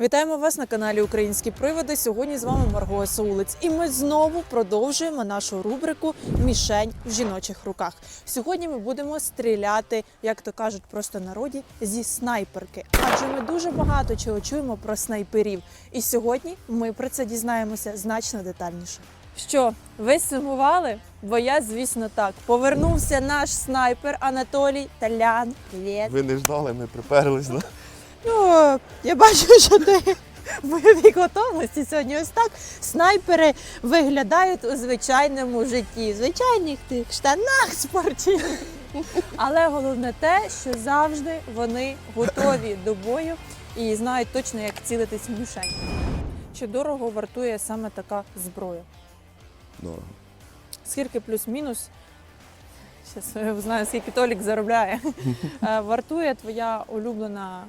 Вітаємо вас на каналі Українські приводи. Сьогодні з вами Марго Саулиць. І ми знову продовжуємо нашу рубрику Мішень в жіночих руках. Сьогодні ми будемо стріляти, як то кажуть, просто народі зі снайперки. Адже ми дуже багато чого чуємо про снайперів. І сьогодні ми про це дізнаємося значно детальніше. Що, ви сумували? Бо я, звісно, так. Повернувся наш снайпер Анатолій Талян. Привіт. Ви не ждали, ми приперлись. Да? Ну, я бачу, що ти в бойовій готовності сьогодні. Ось так снайпери виглядають у звичайному житті, в звичайних тих штанах спортивних. Але головне те, що завжди вони готові до бою і знають точно, як цілитись в мішень. Чи дорого вартує саме така зброя? Дорого. Скільки плюс-мінус? Зараз знаю, скільки Толік заробляє. Е, Вартує твоя улюблена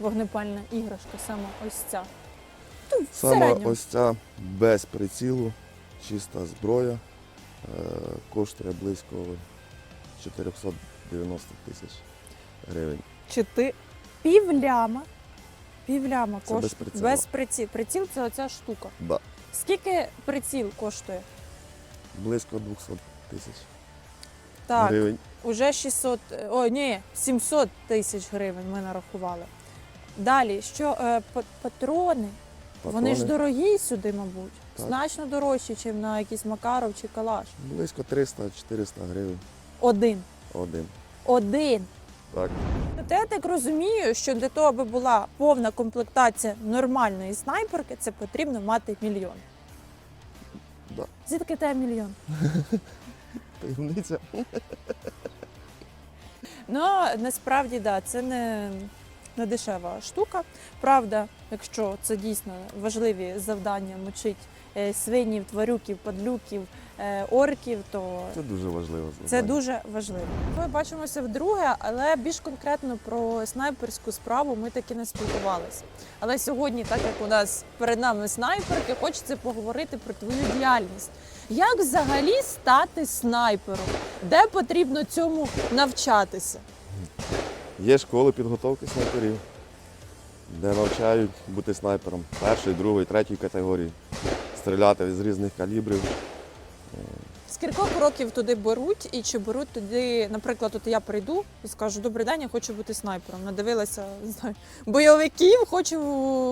вогнепальна іграшка, саме ось ця. Ну, в Саме середньому. ось ця без прицілу, чиста зброя, е, коштує близько 490 тисяч гривень. Чи ти півляма? Півляма Це без коштує. прицілу. Без приціл. Приціл це оця штука. Да. Скільки приціл коштує? Близько 200 тисяч Так, гривень. уже 600, е, ой, ні, 700 тисяч гривень ми нарахували. Далі, що е, па- патрони? Вони ж Патрони дорогі сюди, мабуть. Так. Значно дорожчі, ніж на якийсь Макаров чи Калаш. близько 300-400 гривень Один. один. Один. Так. Та я так розумію, що для того, аби була повна комплектація нормальної снайперки, це потрібно мати мільйон. Да. Звідки те мільйон? Таємниця. Ну насправді да, це не, не дешева штука. Правда, якщо це дійсно важливі завдання мочить е, свинів, тварюків, падлюків, е, орків, то Це дуже важливо. Це дуже важливо. Ми бачимося вдруге, але більш конкретно про снайперську справу ми таки не спілкувалися. Але сьогодні, так як у нас перед нами снайперки, хочеться поговорити про твою діяльність. Як взагалі стати снайпером? Де потрібно цьому навчатися? Є школи підготовки снайперів, де навчають бути снайпером першої, другої, третьої категорії, стріляти з різних калібрів. З кількох років туди беруть, і чи беруть туди, наприклад, от я прийду і скажу, добрий день, я хочу бути снайпером. Надивилася не знаю, бойовиків, хочу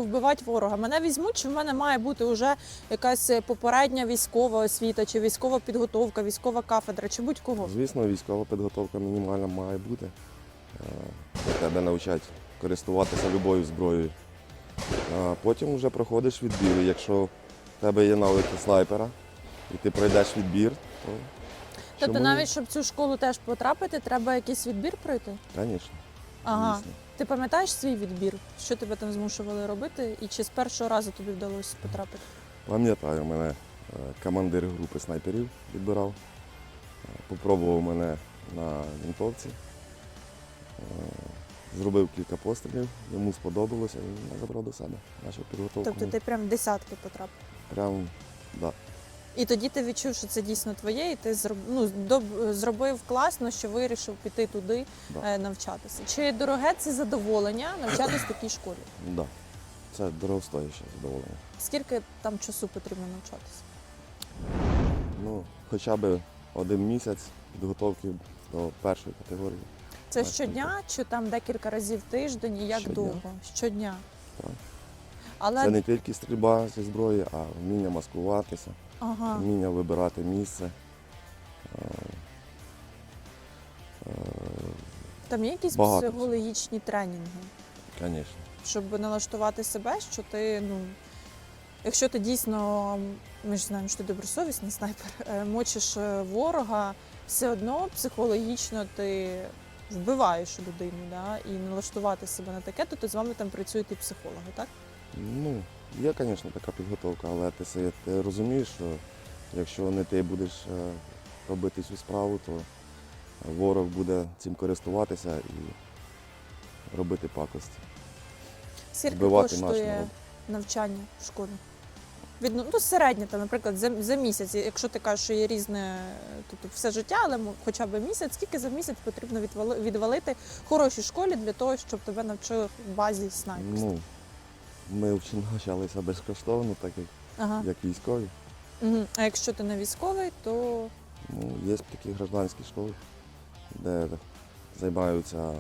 вбивати ворога. Мене візьмуть, чи в мене має бути вже якась попередня військова освіта, чи військова підготовка, військова кафедра, чи будь-кого. Звісно, військова підготовка мінімальна має бути. Тебе навчать користуватися любою зброєю. А потім вже проходиш відбір. І Якщо в тебе є навики снайпера і ти пройдеш відбір, то Тобто, чому ні? навіть щоб в цю школу теж потрапити, треба якийсь відбір пройти. Звісно. Ага. звісно. Ти пам'ятаєш свій відбір? Що тебе там змушували робити, і чи з першого разу тобі вдалося потрапити? Пам'ятаю, мене е, командир групи снайперів відбирав. Е, Попробував мене на вінтовці. Зробив кілька пострілів, йому сподобалося, і мене забрав до себе. Почав підготовку. Тобто ти прям в десятки потрапив. Прям, да. І тоді ти відчув, що це дійсно твоє, і ти зроб... ну, доб- зробив класно, що вирішив піти туди Да. е, навчатися. Чи дороге це задоволення навчатись в такій школі? Да. Це дорогостояще задоволення. Скільки там часу потрібно навчатися? Ну, хоча б один місяць підготовки до першої категорії. Це щодня, чи там декілька разів в тиждень, і як Щодня. довго? Щодня. Так. Але Це не тільки стрільба зі зброї, а вміння маскуватися, ага. вміння вибирати місце. Е, е, там є якісь багато психологічні тренінги, Звісно. щоб налаштувати себе, що ти, ну. Якщо ти дійсно, ми ж знаємо, що ти добросовісний снайпер, е, мочиш ворога, все одно психологічно ти вбиваєш людину, да? і налаштувати себе на таке, то, то з вами там працюють і психологи, так? Ну, є, звісно, така підготовка, але ти, си- ти розумієш, що якщо не ти будеш е, робити цю справу, то ворог буде цим користуватися і робити пакості. Скільки Вбивати наш коштує народ. навчання в школі? Від, ну, середнє, там, наприклад, за, за місяць, якщо ти кажеш, що є різне, тобто все життя, але хоча б місяць, скільки за місяць потрібно відвали, відвалити хорошій школі для того, щоб тебе навчили в базі снайперства? Ну, Ми навчалися безкоштовно, так як, Ага. як військові. Мгм. А якщо ти не військовий, то Ну, є такі гражданські школи, де займаються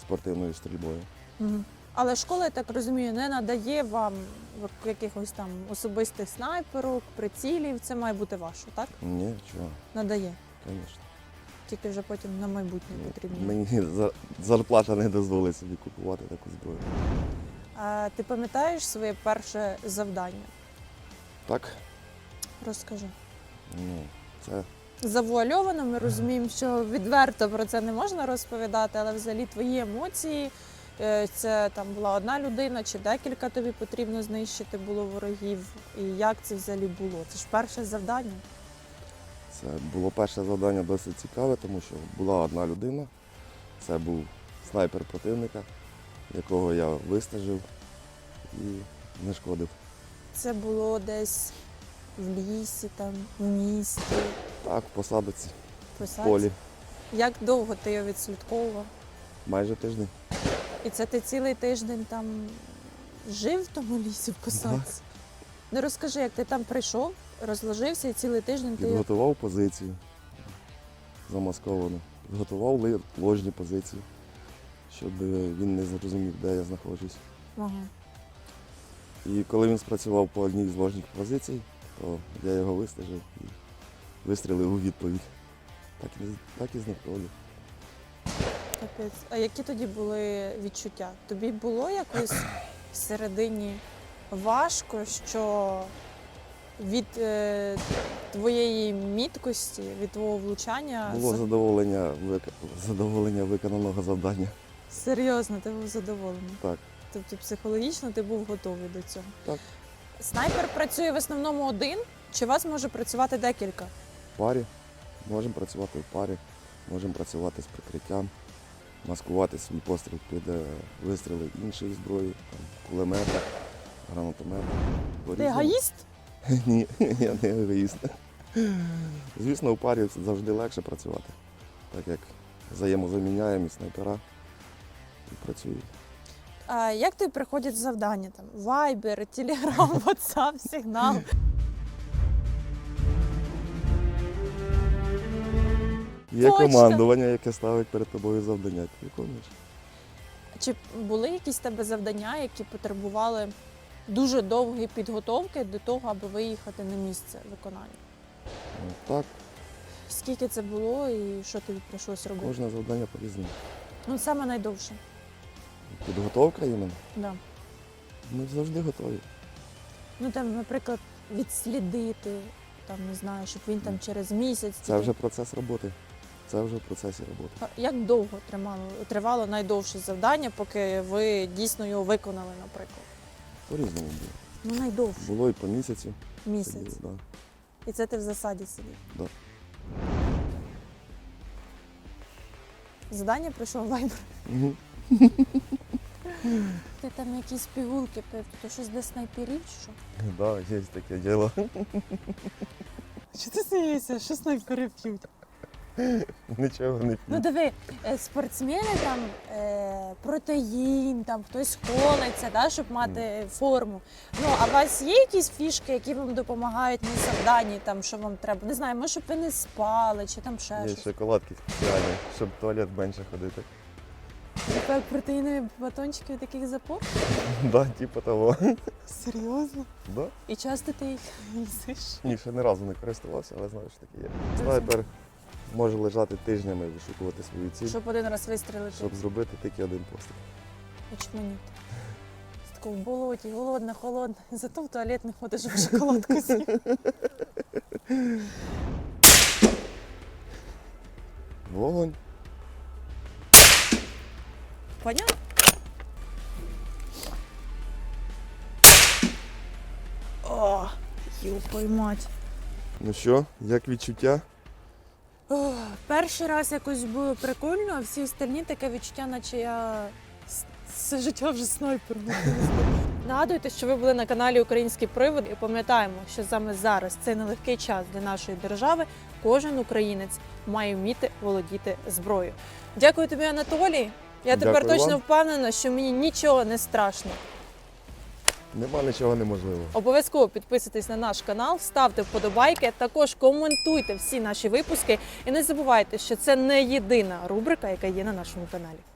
спортивною стрільбою. Мгм. Але школа, я так розумію, не надає вам якихось там особистих снайперок, прицілів. Це має бути ваше, так? Ні, чого, Надає. звісно. Тільки вже потім на майбутнє потрібно. Мені зарплата не дозволить собі купувати таку зброю. А ти пам'ятаєш своє перше завдання? Так, Розкажи. ну, це Завуальовано, ми розуміємо, що відверто про це не можна розповідати, але взагалі твої емоції. Е, Це там була одна людина чи декілька тобі потрібно знищити було ворогів. І як це взагалі було? Це ж перше завдання. Це було перше завдання досить цікаве, тому що була одна людина. Це був снайпер противника, якого я вистежив і не шкодив. Це було десь в лісі, там, в місті, Так, в посадиці, в в полі. Як довго ти його відслідковував? майже тиждень. І це ти цілий тиждень там жив в тому лісі в посадці? Ну розкажи, як ти там прийшов, розложився і цілий тиждень ти його Підготував позицію замасковану. Підготував ли- ложні позиції, щоб е, він не зрозумів, де я знаходжусь. Ага. І коли він спрацював по одній з ложних позицій, то я його вистежив і вистрілив у відповідь. Так і, так і знаходив. Капець. А які тоді були відчуття? Тобі було якось всередині важко, що від е, твоєї міткості, від твого влучання Було задоволення, вик- задоволення виконаного завдання. серйозно ти був задоволений. Так. Тобто психологічно ти був готовий до цього. Так. Снайпер працює в основному один, чи у вас може працювати декілька? В парі. Можемо працювати в парі, можемо працювати з прикриттям, маскувати свій постріл під е, вистріли іншої зброї, там, кулемета, гранатомета. Ти гаїст? Ні, я не егоїст. Звісно, у парі завжди легше працювати, так як взаємозаміняємо і снайпера і працюють. А як тобі приходять завдання? Там Viber, Telegram, WhatsApp, сигнал. Є Почта. командування, яке ставить перед тобою завдання. Ти виконуєш. Чи були якісь в тебе завдання, які потребували дуже довгої підготовки до того, аби виїхати на місце виконання? Ну, Так, Скільки це було і що тобі прийшлось робити? кожне завдання по-різному. Ну, саме найдовше. Підготовка іменно. Да. Ми завжди готові. Ну там, наприклад, відслідити, там не знаю, щоб він там через місяць. Це вже процес роботи. Це вже в процесі роботи. Як довго тримало, тривало найдовше завдання, поки ви дійсно його виконали, наприклад? По-різному було. Ну, найдовше Було і по місяцю. місяць. сиділи, Да. І це ти в засаді сидів. Да. Задання прийшов вайбер. Мгм. Ти там якісь пігулки пив, то щось для снайперів чи що? Да, є таке діло. Що ти смієшся? Що снайпери п'ють? Нічого не Ну диви, е, спортсмени там е, протеїн, там хтось колиться, да, щоб мати форму. Ну а у вас є якісь фішки, які вам допомагають на завданні, там що вам треба? Не знаю, може, щоб ви не спали, чи там ще Є щось. шоколадки спеціальні, щоб в туалет менше ходити. Тепер протеїнові батончики від таких запор? Да, типу того. Серйозно? Да. І часто ти їх їсиш? Ні, ще ні разу не користувався, але знаю, що таке є. Снайпер може лежати тижнями, вишукувати свою ціль, Щоб один раз вистрілити. щоб зробити тільки один постріл. Очманіти. З такого в болоті, голодна, холодна. Зато в туалет не ходиш, щоб шоколадку з'їв. Вогонь. Понятно? О, юпой мать. Ну що, як відчуття? Перший раз якось було прикольно, а всі остальні таке відчуття, наче я все життя вже снайпером. Нагадуйте, що ви були на каналі Український Привод і пам'ятаємо, що саме зараз цей нелегкий час для нашої держави. Кожен українець має вміти володіти зброєю. Дякую тобі, Анатолій. Я тепер Дякую точно вам. впевнена, що мені нічого не страшно. Нема нічого неможливого. Обов'язково підписуйтесь на наш канал, ставте вподобайки, також коментуйте всі наші випуски. І не забувайте, що це не єдина рубрика, яка є на нашому каналі.